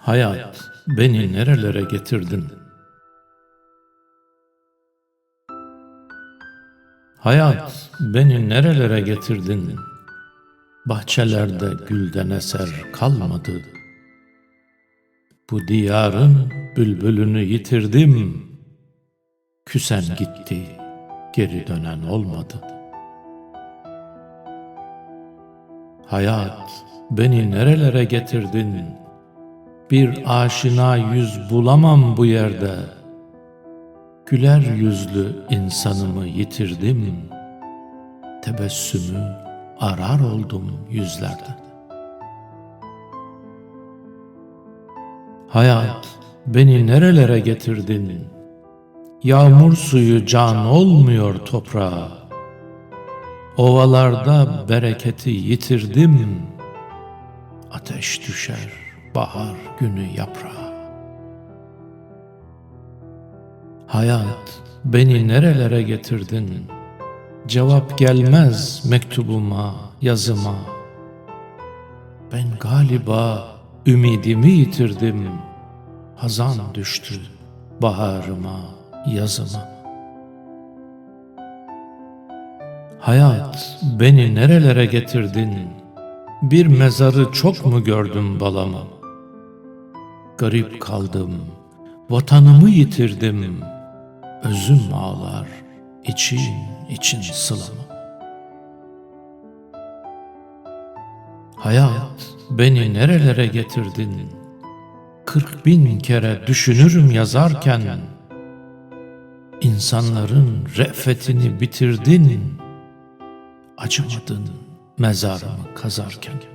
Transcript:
Hayat beni nerelere getirdin? Hayat beni nerelere getirdin? Bahçelerde gülden eser kalmadı. Bu diyarın bülbülünü yitirdim. Küsen gitti, geri dönen olmadı. Hayat beni nerelere getirdin? Bir aşina yüz bulamam bu yerde. Güler yüzlü insanımı yitirdim. Tebessümü arar oldum yüzlerde. Hayat beni nerelere getirdin? Yağmur suyu can olmuyor toprağa. Ovalarda bereketi yitirdim. Ateş düşer bahar günü yaprağa. Hayat beni nerelere getirdin? Cevap gelmez mektubuma, yazıma. Ben galiba ümidimi yitirdim. Hazan düştü baharıma, yazıma. Hayat beni nerelere getirdin? Bir mezarı çok mu gördüm balama? Garip kaldım, vatanımı yitirdim. Özüm ağlar, için için sılama. Hayat beni nerelere getirdin? Kırk bin kere düşünürüm yazarken, İnsanların re'fetini bitirdin, acımadın mezarımı kazarken.